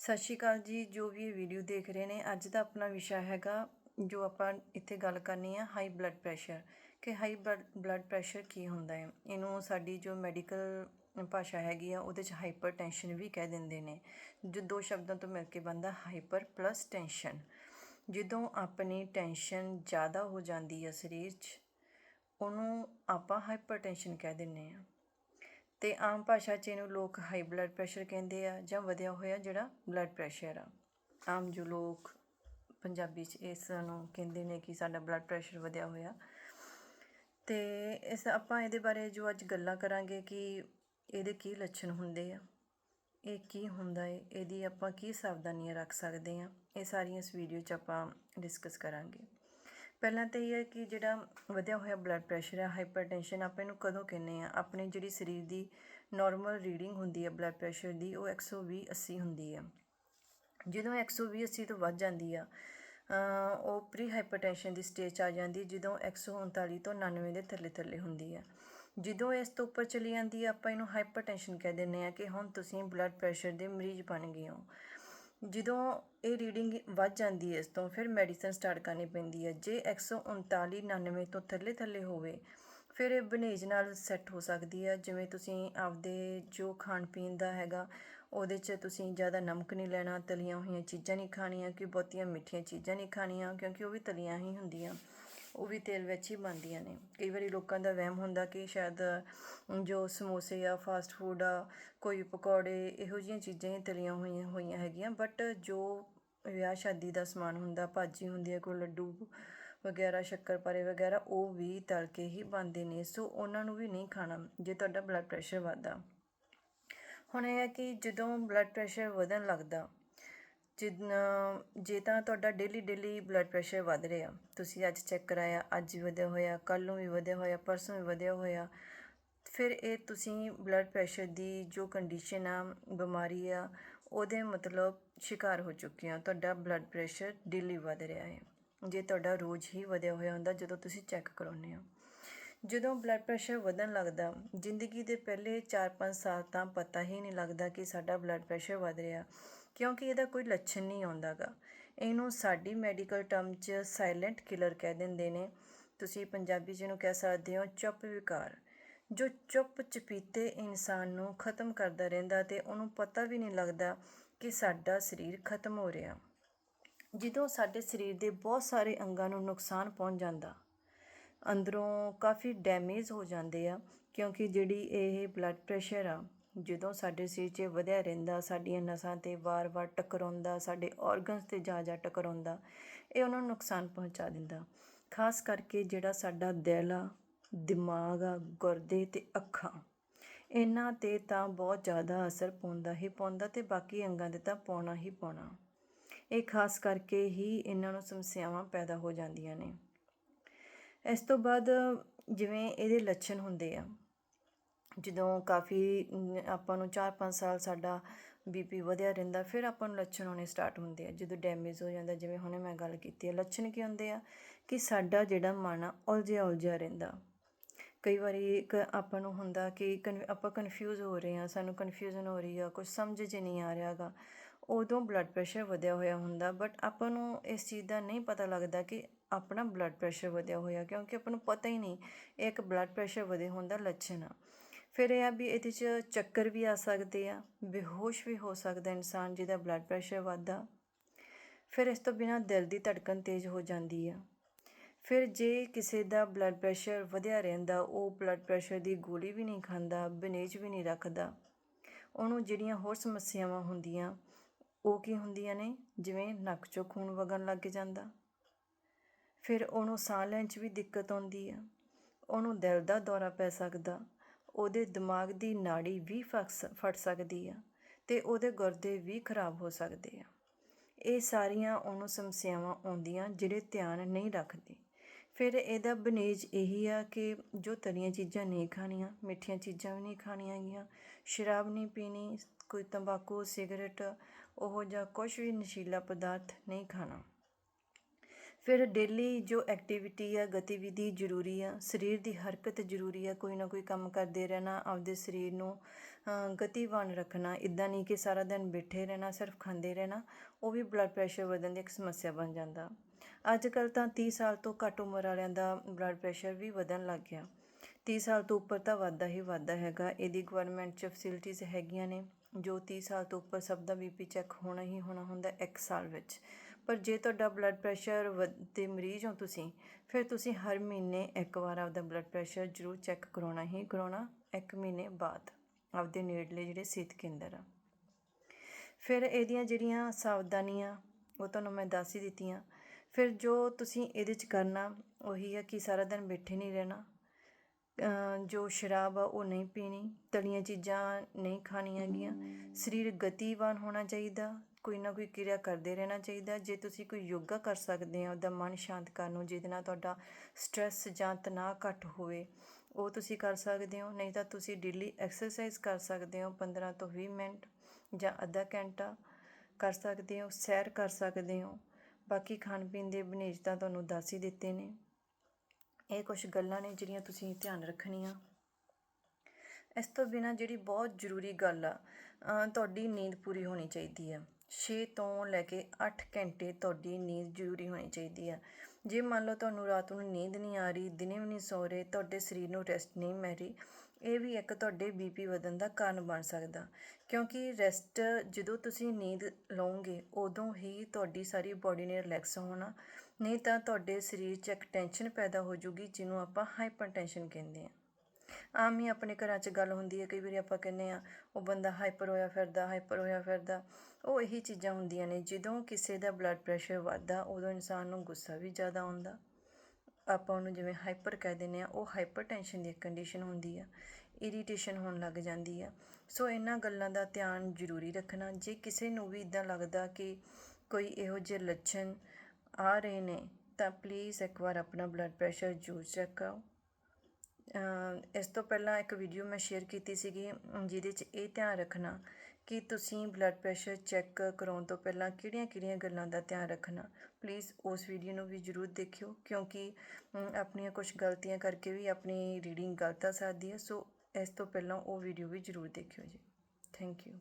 ਸਤਿ ਸ਼੍ਰੀ ਅਕਾਲ ਜੀ, ਜੋ ਵੀ ਇਹ ਵੀਡੀਓ ਦੇਖ ਰਹੇ ਨੇ, ਅੱਜ ਦਾ ਆਪਣਾ ਵਿਸ਼ਾ ਹੈਗਾ, ਜੋ ਆਪਾਂ ਇੱਥੇ ਗੱਲ ਕਰਨੀ ਹੈ ਹਾਈ ਬਲੱਡ ਪ੍ਰੈਸ਼ਰ ਕਿ ਹਾਈ ਬਲੱਡ ਪ੍ਰੈਸ਼ਰ ਕੀ ਹੁੰਦਾ ਹੈ? ਇਹਨੂੰ ਸਾਡੀ ਜੋ ਮੈਡੀਕਲ ਭਾਸ਼ਾ ਹੈਗੀ ਆ, ਉਹਦੇ ਚ ਹਾਈਪਰ ਟੈਂਸ਼ਨ ਵੀ ਕਹਿ ਦਿੰਦੇ ਨੇ। ਜੋ ਦੋ ਸ਼ਬਦਾਂ ਤੋਂ ਮਿਲ ਕੇ ਬਣਦਾ ਹਾਈਪਰ ਪਲੱਸ ਟੈਂਸ਼ਨ ਜਦੋਂ ਆਪਣੀ ਟੈਂਸ਼ਨ ਜ਼ਿਆਦਾ ਹੋ ਜਾਂਦੀ ਹੈ ਸਰੀਰ 'ਚ, ਉਹਨੂੰ ਆਪਾਂ ਹਾਈਪਰ ਟੈਂਸ਼ਨ ਕਹਿ ਦਿੰਦੇ ਆ। ਅਤੇ ਆਮ ਭਾਸ਼ਾ 'ਚ ਇਹਨੂੰ ਲੋਕ ਹਾਈ ਬਲੱਡ ਪ੍ਰੈਸ਼ਰ ਕਹਿੰਦੇ ਆ ਜਾਂ ਵਧਿਆ ਹੋਇਆ ਜਿਹੜਾ ਬਲੱਡ ਪ੍ਰੈਸ਼ਰ ਆ। ਆਮ ਜੋ ਲੋਕ ਪੰਜਾਬੀ 'ਚ ਇਸ ਨੂੰ ਕਹਿੰਦੇ ਨੇ ਕਿ ਸਾਡਾ ਬਲੱਡ ਪ੍ਰੈਸ਼ਰ ਵਧਿਆ ਹੋਇਆ। ਤੇ ਇਸ ਆਪਾਂ ਇਹਦੇ ਬਾਰੇ ਜੋ ਅੱਜ ਗੱਲਾਂ ਕਰਾਂਗੇ ਕਿ ਇਹਦੇ ਕੀ ਲੱਛਣ ਹੁੰਦੇ ਆ, ਇਹ ਕੀ ਹੁੰਦਾ ਹੈ ਇਹਦੀ ਆਪਾਂ ਕੀ ਸਾਵਧਾਨੀਆਂ ਰੱਖ ਸਕਦੇ ਆ, ਇਹ ਸਾਰੀਆਂ ਇਸ ਵੀਡੀਓ 'ਚ ਆਪਾਂ ਡਿਸਕਸ ਕਰਾਂਗੇ। ਪਹਿਲਾਂ ਤਾਂ ਇਹ ਹੈ ਕਿ ਜਿਹੜਾ ਵਧਿਆ ਹੋਇਆ ਬਲੱਡ ਪ੍ਰੈਸ਼ਰ ਹੈ ਹਾਈਪਰਟੈਂਸ਼ਨ ਆਪਾਂ ਇਹਨੂੰ ਕਦੋਂ ਕਹਿੰਦੇ ਆ ਆਪਣੇ ਜਿਹੜੀ ਸਰੀਰ ਦੀ ਨਾਰਮਲ ਰੀਡਿੰਗ ਹੁੰਦੀ ਹੈ ਬਲੱਡ ਪ੍ਰੈਸ਼ਰ ਦੀ, ਉਹ 120 80 ਹੁੰਦੀ ਹੈ ਜਦੋਂ 120 80 ਤੋਂ ਵੱਧ ਜਾਂਦੀ ਆ ਉਹ ਪ੍ਰੀ ਹਾਈਪਰਟੈਂਸ਼ਨ ਦੀ ਸਟੇਜ ਆ ਜਾਂਦੀ, ਜਦੋਂ 139 ਤੋਂ 99 ਦੇ ਥੱਲੇ ਥੱਲੇ ਹੁੰਦੀ ਹੈ ਜਦੋਂ ਇਸ ਤੋਂ ਉੱਪਰ ਚਲੀ ਜਾਂਦੀ ਹੈ ਆਪਾਂ ਇਹਨੂੰ ਹਾਈਪਰਟੈਂਸ਼ਨ ਕਹਿ ਦਿੰਦੇ ਆ ਕਿ ਹੁਣ ਤੁਸੀਂ ਬਲੱਡ ਪ੍ਰੈਸ਼ਰ ਦੇ ਮਰੀਜ਼ ਬਣ ਗਏ ਹੋ। ਜਦੋਂ ਇਹ ਰੀਡਿੰਗ ਵੱਧ ਜਾਂਦੀ ਹੈ, ਇਸ ਤੋਂ ਫਿਰ ਮੈਡੀਸਨ ਸਟਾਰਟ ਕਰਨੀ ਪੈਂਦੀ ਹੈ। ਜੇ 139 99 ਤੋਂ ਥੱਲੇ ਥੱਲੇ ਹੋਵੇ, ਫਿਰ ਇਹ ਬਨੇਜ ਨਾਲ ਸੈੱਟ ਹੋ ਸਕਦੀ ਹੈ। ਜਿਵੇਂ ਤੁਸੀਂ ਆਪਦੇ ਜੋ ਖਾਣ ਪੀਣ ਦਾ ਹੈਗਾ, ਉਹਦੇ 'ਚ ਤੁਸੀਂ ਜ਼ਿਆਦਾ ਨਮਕ ਨਹੀਂ ਲੈਣਾ, ਤਲੀਆਂ ਹੋਈਆਂ ਚੀਜ਼ਾਂ ਨਹੀਂ ਖਾਣੀਆਂ, ਕਿ ਬਹੁਤੀਆਂ ਮਿੱਠੀਆਂ ਚੀਜ਼ਾਂ ਨਹੀਂ ਖਾਣੀਆਂ, ਕਿਉਂਕਿ ਉਹ ਵੀ ਤਲੀਆਂ ਹੀ ਹੁੰਦੀਆਂ। ਉਹ ਵੀ ਤੇਲ ਵਿੱਚ ਹੀ ਬਣਦੀਆਂ ਨੇ। ਕਈ ਵਾਰੀ ਲੋਕਾਂ ਦਾ ਵਹਿਮ ਹੁੰਦਾ ਕਿ ਸ਼ਾਇਦ ਜੋ ਸਮੋਸੇ ਆ ਫਾਸਟ ਫੂਡ ਆ, ਕੋਈ ਪਕੌੜੇ, ਇਹੋ ਜਿਹੀਆਂ ਚੀਜ਼ਾਂ ਹੀ ਤਲੀਆਂ ਹੋਈਆਂ ਹੋਈਆਂ ਹੈਗੀਆਂ। ਬਟ ਜੋ ਵਿਆਹ ਸ਼ਾਦੀ ਦਾ ਸਮਾਨ ਹੁੰਦਾ, ਭਾਜੀ ਹੁੰਦੀ ਹੈ ਕੋਈ ਲੱਡੂ ਵਗੈਰਾ ਸ਼ੱਕਰਪਾਰੇ ਵਗੈਰਾ, ਉਹ ਵੀ ਤਲ ਕੇ ਹੀ ਬਣਦੇ ਨੇ। ਸੋ ਉਹਨਾਂ ਨੂੰ ਵੀ ਨਹੀਂ ਖਾਣਾ ਜੇ ਤੁਹਾਡਾ ਬਲੱਡ ਪ੍ਰੈਸ਼ਰ ਵਧਦਾ। ਹੁਣ ਇਹ ਹੈ ਕਿ ਜਦੋਂ ਬਲੱਡ ਪ੍ਰੈਸ਼ਰ ਵਧਣ ਲੱਗਦਾ ਜਿੰਨਾ, ਜੇ ਤਾਂ ਤੁਹਾਡਾ ਡੇਲੀ ਡੇਲੀ ਬਲੱਡ ਪ੍ਰੈਸ਼ਰ ਵੱਧ ਰਿਹਾ, ਤੁਸੀਂ ਅੱਜ ਚੈੱਕ ਕਰਾਇਆ, ਅੱਜ ਵੀ ਵਧਿਆ ਹੋਇਆ ਕੱਲ ਨੂੰ ਵੀ ਵਧਿਆ ਹੋਇਆ, ਪਰਸੋਂ ਵੀ ਵਧਿਆ ਹੋਇਆ, ਫਿਰ ਇਹ ਤੁਸੀਂ ਬਲੱਡ ਪ੍ਰੈਸ਼ਰ ਦੀ ਜੋ ਕੰਡੀਸ਼ਨ ਆ, ਬਿਮਾਰੀ ਆ, ਉਹਦੇ ਮਤਲਬ ਸ਼ਿਕਾਰ ਹੋ ਚੁੱਕੇ ਹੋ, ਤੁਹਾਡਾ ਬਲੱਡ ਪ੍ਰੈਸ਼ਰ ਡੇਲੀ ਵਧ ਰਿਹਾ ਹੈ। ਜੇ ਤੁਹਾਡਾ ਰੋਜ਼ ਹੀ ਵਧਿਆ ਹੋਇਆ ਹੁੰਦਾ, ਜਦੋਂ ਤੁਸੀਂ ਚੈੱਕ ਕਰਾਉਂਦੇ ਹੋ। ਜਦੋਂ ਬਲੱਡ ਪ੍ਰੈਸ਼ਰ ਵਧਣ ਲੱਗਦਾ, ਜ਼ਿੰਦਗੀ ਦੇ ਪਹਿਲੇ 4-5 ਸਾਲ ਤਾਂ ਪਤਾ ਹੀ ਨਹੀਂ ਲੱਗਦਾ ਕਿ ਸਾਡਾ ਬਲੱਡ ਪ੍ਰੈਸ਼ਰ ਵਧ ਰਿਹਾ। ਕਿਉਂਕਿ ਇਹਦਾ ਕੋਈ ਲੱਛਣ ਨਹੀਂ ਆਉਂਦਾਗਾ। ਇਹਨੂੰ ਸਾਡੀ ਮੈਡੀਕਲ ਟਰਮ 'ਚ ਸਾਇਲੈਂਟ ਕਿਲਰ ਕਹਿ ਦਿੰਦੇ ਨੇ। ਤੁਸੀਂ ਪੰਜਾਬੀ ਜਿਹਨੂੰ ਕਹਿ ਸਕਦੇ ਹੋ, ਚੁੱਪ ਵਿਕਾਰ। ਜੋ ਚੁੱਪ ਚਪੀਤੇ ਇਨਸਾਨ ਨੂੰ ਖਤਮ ਕਰਦਾ ਰਹਿੰਦਾ ਤੇ ਉਹਨੂੰ ਪਤਾ ਵੀ ਨਹੀਂ ਲੱਗਦਾ ਕਿ ਸਾਡਾ ਸਰੀਰ ਖਤਮ ਹੋ ਰਿਹਾ। ਜਦੋਂ ਸਾਡੇ ਸਰੀਰ ਦੇ ਬਹੁਤ ਸਾਰੇ ਅੰਗਾਂ ਨੂੰ ਨੁਕਸਾਨ ਪਹੁੰਚ ਜਾਂਦਾ, ਅੰਦਰੋਂ ਕਾਫੀ ਡੈਮੇਜ ਹੋ ਜਾਂਦੇ ਆ, ਕਿਉਂਕਿ ਜਿਹੜੀ ਇਹ ਬਲੱਡ ਪ੍ਰੈਸ਼ਰ ਆ ਜਦੋਂ ਸਾਡੇ ਸਰੀਰ 'ਚ ਵਧਿਆ ਰਹਿੰਦਾ, ਸਾਡੀਆਂ ਨਸਾਂ ਤੇ ਵਾਰ-ਵਾਰ ਟਕਰਾਉਂਦਾ, ਸਾਡੇ ਔਰਗਨਸ ਤੇ ਜਾ ਜਾ ਟਕਰਾਉਂਦਾ, ਇਹ ਉਹਨਾਂ ਨੂੰ ਨੁਕਸਾਨ ਪਹੁੰਚਾ ਦਿੰਦਾ। ਖਾਸ ਕਰਕੇ ਜਿਹੜਾ ਸਾਡਾ ਦਿਲ ਆ, ਦਿਮਾਗ ਆ, ਗੁਰਦੇ ਅਤੇ ਅੱਖਾਂ, ਇਹਨਾਂ ਤੇ ਤਾਂ ਬਹੁਤ ਜ਼ਿਆਦਾ ਅਸਰ ਪਾਉਂਦਾ ਹੀ ਪਾਉਂਦਾ ਅਤੇ ਬਾਕੀ ਅੰਗਾਂ 'ਤੇ ਤਾਂ ਪਾਉਣਾ ਹੀ ਪਾਉਣਾ। ਇਹ ਖਾਸ ਕਰਕੇ ਹੀ ਇਹਨਾਂ ਨੂੰ ਸਮੱਸਿਆਵਾਂ ਪੈਦਾ ਹੋ ਜਾਂਦੀਆਂ ਨੇ। ਇਸ ਤੋਂ ਬਾਅਦ ਜਿਵੇਂ ਇਹਦੇ ਲੱਛਣ ਹੁੰਦੇ ਆ ਜਦੋਂ ਕਾਫੀ ਆਪਾਂ ਨੂੰ 4-5 ਸਾਲ ਸਾਡਾ ਬੀਪੀ ਵਧਿਆ ਰਹਿੰਦਾ, ਫਿਰ ਆਪਾਂ ਨੂੰ ਲੱਛਣ ਹੋਣੇ ਸਟਾਰਟ ਹੁੰਦੇ ਆ, ਜਦੋਂ ਡੈਮੇਜ ਹੋ ਜਾਂਦਾ, ਜਿਵੇਂ ਹੁਣੇ ਮੈਂ ਗੱਲ ਕੀਤੀ ਹੈ ਲੱਛਣ ਕੀ ਹੁੰਦੇ ਆ? ਕਿ ਸਾਡਾ ਜਿਹੜਾ ਮਨ ਆ, ਉਲਝਿਆ ਉਲਝਿਆ ਰਹਿੰਦਾ। ਕਈ ਵਾਰੀ ਇੱਕ ਆਪਾਂ ਨੂੰ ਹੁੰਦਾ ਕਿ ਆਪਾਂ ਕਨਫਿਊਜ਼ ਹੋ ਰਹੇ ਹਾਂ ਸਾਨੂੰ ਕਨਫਿਊਜ਼ਨ ਹੋ ਰਹੀ ਆ ਕੁਝ ਸਮਝ 'ਚ ਨਹੀਂ ਆ ਰਿਹਾਗਾ ਉਦੋਂ ਬਲੱਡ ਪ੍ਰੈਸ਼ਰ ਵਧਿਆ ਹੋਇਆ ਹੁੰਦਾ ਬਟ ਆਪਾਂ ਨੂੰ ਇਸ ਚੀਜ਼ ਦਾ ਨਹੀਂ ਪਤਾ ਲੱਗਦਾ ਕਿ ਆਪਣਾ ਬਲੱਡ ਪ੍ਰੈਸ਼ਰ ਵਧਿਆ ਹੋਇਆ, ਕਿਉਂਕਿ ਆਪਾਂ ਨੂੰ ਪਤਾ ਹੀ ਨਹੀਂ, ਇਹ ਇੱਕ ਬਲੱਡ ਪ੍ਰੈਸ਼ਰ ਵਧੇ ਹੋਣ ਦਾ ਲੱਛਣ ਆ। ਫਿਰ ਇਹ ਆ ਵੀ ਇਹਦੇ 'ਚ ਚੱਕਰ ਵੀ ਆ ਸਕਦੇ ਆ, ਬੇਹੋਸ਼ ਵੀ ਹੋ ਸਕਦਾ ਇਨਸਾਨ ਜਿਹਦਾ ਬਲੱਡ ਪ੍ਰੈਸ਼ਰ ਵੱਧਦਾ। ਫਿਰ ਇਸ ਤੋਂ ਬਿਨਾ ਦਿਲ ਦੀ ਧੜਕਨ ਤੇਜ਼ ਹੋ ਜਾਂਦੀ ਆ। ਫਿਰ ਜੇ ਕਿਸੇ ਦਾ ਬਲੱਡ ਪ੍ਰੈਸ਼ਰ ਵਧਿਆ ਰਹਿੰਦਾ, ਉਹ ਬਲੱਡ ਪ੍ਰੈਸ਼ਰ ਦੀ ਗੋਲੀ ਵੀ ਨਹੀਂ ਖਾਂਦਾ, ਬਨੇਜ ਵੀ ਨਹੀਂ ਰੱਖਦਾ। ਉਹਨੂੰ ਜਿਹੜੀਆਂ ਹੋਰ ਸਮੱਸਿਆਵਾਂ ਹੁੰਦੀਆਂ, ਉਹ ਕੀ ਹੁੰਦੀਆਂ ਨੇ? ਜਿਵੇਂ ਨੱਕ 'ਚੋਂ ਖੂਨ ਵਗਣ ਲੱਗ ਜਾਂਦਾ। ਫਿਰ ਉਹਨੂੰ ਸਾਹ ਲੈਣ 'ਚ ਵੀ ਦਿੱਕਤ ਆਉਂਦੀ ਆ। ਉਹਨੂੰ ਦਿਲ ਦਾ ਦੌਰਾ ਪੈ ਸਕਦਾ। ਉਹਦੇ ਦਿਮਾਗ ਦੀ ਨਾੜੀ ਵੀ ਫਟ ਸਕਦੀ ਆ ਤੇ ਉਹਦੇ ਗੁਰਦੇ ਵੀ ਖਰਾਬ ਹੋ ਸਕਦੇ ਆ। ਇਹ ਸਾਰੀਆਂ ਉਹਨੂੰ ਸਮੱਸਿਆਵਾਂ ਆਉਂਦੀਆਂ ਜਿਹੜੇ ਧਿਆਨ ਨਹੀਂ ਰੱਖਦੇ। ਫਿਰ ਇਹਦਾ ਬਨੇਜ ਇਹੀ ਆ ਕਿ ਜੋ ਤਲੀਆਂ ਚੀਜ਼ਾਂ ਨਹੀਂ ਖਾਣੀਆਂ, ਮਿੱਠੀਆਂ ਚੀਜ਼ਾਂ ਵੀ ਨਹੀਂ ਖਾਣੀਆਂ ਗੀਆਂ ਸ਼ਰਾਬ ਨਹੀਂ ਪੀਣੀ, ਕੋਈ ਤੰਬਾਕੂ, ਸਿਗਰਟ, ਉਹ ਜਾਂ ਕੁਝ ਵੀ ਨਸ਼ੀਲਾ ਪਦਾਰਥ ਨਹੀਂ ਖਾਣਾ। ਫਿਰ ਡੇਲੀ ਜੋ ਐਕਟੀਵਿਟੀ ਆ, ਗਤੀਵਿਧੀ ਜ਼ਰੂਰੀ ਆ, ਸਰੀਰ ਦੀ ਹਰਕਤ ਜ਼ਰੂਰੀ ਆ, ਕੋਈ ਨਾ ਕੋਈ ਕੰਮ ਕਰਦੇ ਰਹਿਣਾ, ਆਪਦੇ ਸਰੀਰ ਨੂੰ ਗਤੀਵਾਨ ਰੱਖਣਾ ਇਦਾਂ ਨਹੀਂ ਕਿ ਸਾਰਾ ਦਿਨ ਬੈਠੇ ਰਹਿਣਾ, ਸਿਰਫ ਖਾਂਦੇ ਰਹਿਣਾ, ਉਹ ਵੀ ਬਲੱਡ ਪ੍ਰੈਸ਼ਰ ਵਧਣ ਦੀ ਇੱਕ ਸਮੱਸਿਆ ਬਣ ਜਾਂਦਾ। ਅੱਜ ਕੱਲ ਤਾਂ 30 ਸਾਲ ਤੋਂ ਘੱਟ ਉਮਰ ਵਾਲਿਆਂ ਦਾ ਬਲੱਡ ਪ੍ਰੈਸ਼ਰ ਵੀ ਵਧਣ ਲੱਗ ਗਿਆ। 30 ਸਾਲ ਤੋਂ ਉੱਪਰ ਤਾਂ ਵਾਧਾ ਹੀ ਵੱਧਦਾ ਹੈਗਾ, ਇਹਦੀ ਗਵਰਨਮੈਂਟ 'ਚ ਫੈਸਿਲਿਟੀਜ਼ ਹੈਗੀਆਂ ਨੇ, ਜੋ 30 ਸਾਲ ਤੋਂ ਉੱਪਰ ਸਭ ਦਾ ਬੀਪੀ ਚੈੱਕ ਹੋਣਾ ਹੀ ਹੋਣਾ ਹੁੰਦਾ ਇੱਕ ਸਾਲ ਵਿੱਚ। ਪਰ ਜੇ ਤੁਹਾਡਾ ਬਲੱਡ ਪ੍ਰੈਸ਼ਰ ਦੇ ਮਰੀਜ਼ ਹੋ ਤੁਸੀਂ, ਫਿਰ ਤੁਸੀਂ ਹਰ ਮਹੀਨੇ ਇੱਕ ਵਾਰ ਆਪਦਾ ਬਲੱਡ ਪ੍ਰੈਸ਼ਰ ਜ਼ਰੂਰ ਚੈੱਕ ਕਰਾਉਣਾ ਹੀ ਕਰਾਉਣਾ, ਇੱਕ ਮਹੀਨੇ ਬਾਅਦ ਆਪਦੇ ਨੇੜਲੇ ਜਿਹੜੇ ਸਿਹਤ ਕੇਂਦਰ ਆ। ਫਿਰ ਇਹਦੀਆਂ ਜਿਹੜੀਆਂ ਸਾਵਧਾਨੀਆਂ, ਉਹ ਤੁਹਾਨੂੰ ਮੈਂ ਦੱਸ ਹੀ ਦਿੱਤੀਆਂ। ਫਿਰ ਜੋ ਤੁਸੀਂ ਇਹਦੇ 'ਚ ਕਰਨਾ, ਉਹੀ ਆ ਕਿ ਸਾਰਾ ਦਿਨ ਬੈਠੇ ਨਹੀਂ ਰਹਿਣਾ। ਜੋ ਸ਼ਰਾਬ ਆ, ਉਹ ਨਹੀਂ ਪੀਣੀ, ਤਲੀਆਂ ਚੀਜ਼ਾਂ ਨਹੀਂ ਖਾਣੀਆਂ ਹੈਗੀਆਂ। ਸਰੀਰ ਗਤੀਵਾਨ ਹੋਣਾ ਚਾਹੀਦਾ ਕੋਈ ਨਾ ਕੋਈ ਕਿਰਿਆ ਕਰਦੇ ਰਹਿਣਾ ਚਾਹੀਦਾ। ਜੇ ਤੁਸੀਂ ਕੋਈ ਯੋਗਾ ਕਰ ਸਕਦੇ ਹੋ ਉਹਦਾ ਮਨ ਸ਼ਾਂਤ ਕਰਨ ਨੂੰ, ਜਿਹਦੇ ਨਾਲ ਤੁਹਾਡਾ ਸਟ੍ਰੈਸ ਜਾਂ ਤਣਾਅ ਘੱਟ ਹੋਵੇ, ਉਹ ਤੁਸੀਂ ਕਰ ਸਕਦੇ ਹੋ। ਨਹੀਂ ਤਾਂ ਤੁਸੀਂ ਡੇਲੀ ਐਕਸਰਸਾਈਜ਼ ਕਰ ਸਕਦੇ ਹੋ 15 ਤੋਂ 20 ਮਿੰਟ ਜਾਂ ਅੱਧਾ ਘੰਟਾ ਕਰ ਸਕਦੇ ਹੋ, ਸੈਰ ਕਰ ਸਕਦੇ ਹੋ। ਬਾਕੀ ਖਾਣ ਪੀਣ ਦੇ ਬਨੇਜ ਤਾਂ ਤੁਹਾਨੂੰ ਦੱਸ ਹੀ ਦਿੱਤੇ ਨੇ। ਇਹ ਕੁਝ ਗੱਲਾਂ ਨੇ ਜਿਹੜੀਆਂ ਤੁਸੀਂ ਧਿਆਨ ਰੱਖਣੀਆਂ। ਇਸ ਤੋਂ ਬਿਨਾ ਜਿਹੜੀ ਬਹੁਤ ਜ਼ਰੂਰੀ ਗੱਲ ਆ ਤੁਹਾਡੀ ਨੀਂਦ ਪੂਰੀ ਹੋਣੀ ਚਾਹੀਦੀ ਆ। ਛੇ ਤੋਂ ਲੈ ਕੇ 8 ਘੰਟੇ ਤੁਹਾਡੀ ਨੀਂਦ ਜ਼ਰੂਰੀ ਹੋਣੀ ਚਾਹੀਦੀ ਆ। ਜੇ ਮੰਨ ਲਓ ਤੁਹਾਨੂੰ ਰਾਤ ਨੂੰ ਨੀਂਦ ਨਹੀਂ ਆ ਰਹੀ, ਦਿਨੇ ਵੀ ਨਹੀਂ ਸੋ ਰਹੇ, ਤੁਹਾਡੇ ਸਰੀਰ ਨੂੰ ਰੈਸਟ ਨਹੀਂ ਮਿਲ ਰਹੀ, ਇਹ ਵੀ ਇੱਕ ਤੁਹਾਡੇ ਬੀਪੀ ਵਧਣ ਦਾ ਕਾਰਨ ਬਣ ਸਕਦਾ। ਕਿਉਂਕਿ ਰੈਸਟ ਜਦੋਂ ਤੁਸੀਂ ਨੀਂਦ ਲਓਗੇ, ਉਦੋਂ ਹੀ ਤੁਹਾਡੀ ਸਾਰੀ ਬਾਡੀ ਨੇ ਰਿਲੈਕਸ ਹੋਣਾ, ਨਹੀਂ ਤਾਂ ਤੁਹਾਡੇ ਸਰੀਰ 'ਚ ਇੱਕ ਟੈਨਸ਼ਨ ਪੈਦਾ ਹੋ ਜੂਗੀ, ਜਿਹਨੂੰ ਆਪਾਂ ਹਾਈਪਰਟੈਂਸ਼ਨ ਕਹਿੰਦੇ ਆ। ਆਮ ਹੀ ਆਪਣੇ ਘਰਾਂ 'ਚ ਗੱਲ ਹੁੰਦੀ ਹੈ, ਕਈ ਵਾਰੀ ਆਪਾਂ ਕਹਿੰਦੇ ਆ ਉਹ ਬੰਦਾ ਹਾਈਪਰ ਹੋਇਆ ਫਿਰਦਾ ਹਾਈਪਰ ਹੋਇਆ ਫਿਰਦਾ। ਉਹ ਇਹੀ ਚੀਜ਼ਾਂ ਹੁੰਦੀਆਂ ਨੇ, ਜਦੋਂ ਕਿਸੇ ਦਾ ਬਲੱਡ ਪ੍ਰੈਸ਼ਰ ਵੱਧਦਾ, ਉਦੋਂ ਇਨਸਾਨ ਨੂੰ ਗੁੱਸਾ ਵੀ ਜ਼ਿਆਦਾ ਆਉਂਦਾ। ਆਪਾਂ ਉਹਨੂੰ ਜਿਵੇਂ ਹਾਈਪਰ ਕਹਿ ਦਿੰਦੇ ਆ ਉਹ ਹਾਈਪਰ ਟੈਂਸ਼ਨ ਦੀ ਕੰਡੀਸ਼ਨ ਹੁੰਦੀ ਆ ਇਰੀਟੇਸ਼ਨ ਹੋਣ ਲੱਗ ਜਾਂਦੀ ਆ। ਸੋ ਇਹਨਾਂ ਗੱਲਾਂ ਦਾ ਧਿਆਨ ਜ਼ਰੂਰੀ ਰੱਖਣਾ, ਜੇ ਕਿਸੇ ਨੂੰ ਵੀ ਇਦਾਂ ਲੱਗਦਾ ਕਿ ਕੋਈ ਇਹੋ ਜਿਹੇ ਲੱਛਣ ਆ ਰਹੇ ਨੇ, ਤਾਂ ਪਲੀਜ਼ ਇੱਕ ਵਾਰ ਆਪਣਾ ਬਲੱਡ ਪ੍ਰੈਸ਼ਰ ਜ਼ਰੂਰ ਚੈੱਕ ਕਰੋ। ਇਸ ਤੋਂ ਪਹਿਲਾਂ ਇੱਕ ਵੀਡੀਓ ਮੈਂ ਸ਼ੇਅਰ ਕੀਤੀ ਸੀਗੀ ਜਿਹਦੇ 'ਚ ਇਹ ਧਿਆਨ ਰੱਖਣਾ ਕਿ ਤੁਸੀਂ ਬਲੱਡ ਪ੍ਰੈਸ਼ਰ ਚੈੱਕ ਕਰਾਉਣ ਤੋਂ ਪਹਿਲਾਂ ਕਿਹੜੀਆਂ-ਕਿਹੜੀਆਂ ਗੱਲਾਂ ਦਾ ਧਿਆਨ ਰੱਖਣਾ। ਪਲੀਜ਼ ਉਸ ਵੀਡੀਓ ਨੂੰ ਵੀ ਜ਼ਰੂਰ ਦੇਖਿਓ, ਕਿਉਂਕਿ ਆਪਣੀਆਂ ਕੁਝ ਗਲਤੀਆਂ ਕਰਕੇ ਵੀ ਆਪਣੀ ਰੀਡਿੰਗ ਗਲਤ ਆ ਸਕਦੀ ਹੈ। ਸੋ ਇਸ ਤੋਂ ਪਹਿਲਾਂ ਉਹ ਵੀਡੀਓ ਵੀ ਜ਼ਰੂਰ ਦੇਖਿਓ ਜੀ। Thank you